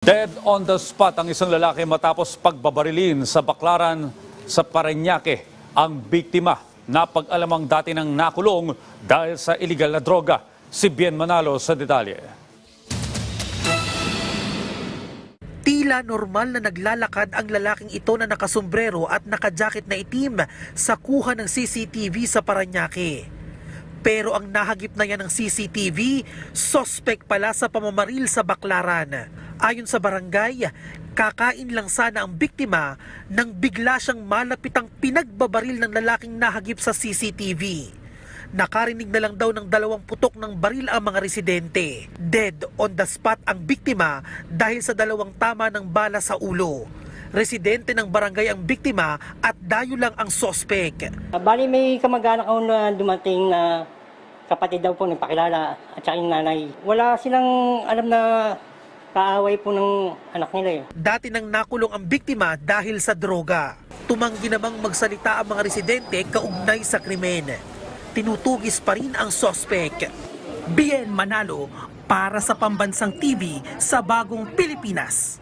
Dead on the spot ang isang lalaki matapos pagbabarilin sa baklaran sa Parañaque. Ang biktima na pag-alamang dati ng nakulong dahil sa illegal na droga. Si Bien Manalo sa detalye. Tila normal na naglalakad ang lalaking ito na nakasombrero at nakajakit na itim sa kuha ng CCTV sa Paranaque. Pero ang nahagip na yan ng CCTV, sospek pala sa pamamaril sa baklaran. Ayon sa barangay, kakain lang sana ang biktima nang bigla siyang malapitang pinagbabaril ng lalaking nahagip sa CCTV. Nakarinig na lang daw ng dalawang putok ng baril ang mga residente. Dead on the spot ang biktima dahil sa dalawang tama ng bala sa ulo. Residente ng barangay ang biktima at dayo lang ang sospek. Bali may kamag-anak ako na dumating na kapatid daw po nagpakilala at saka yung nanay. Wala silang alam na kaaway po ng anak nila eh. Dati nang nakulong ang biktima dahil sa droga. Tumanggi namang magsalita ang mga residente kaugnay sa krimen. Tinutugis pa rin ang sospek. Bien Manalo para sa Pambansang TV sa Bagong Pilipinas.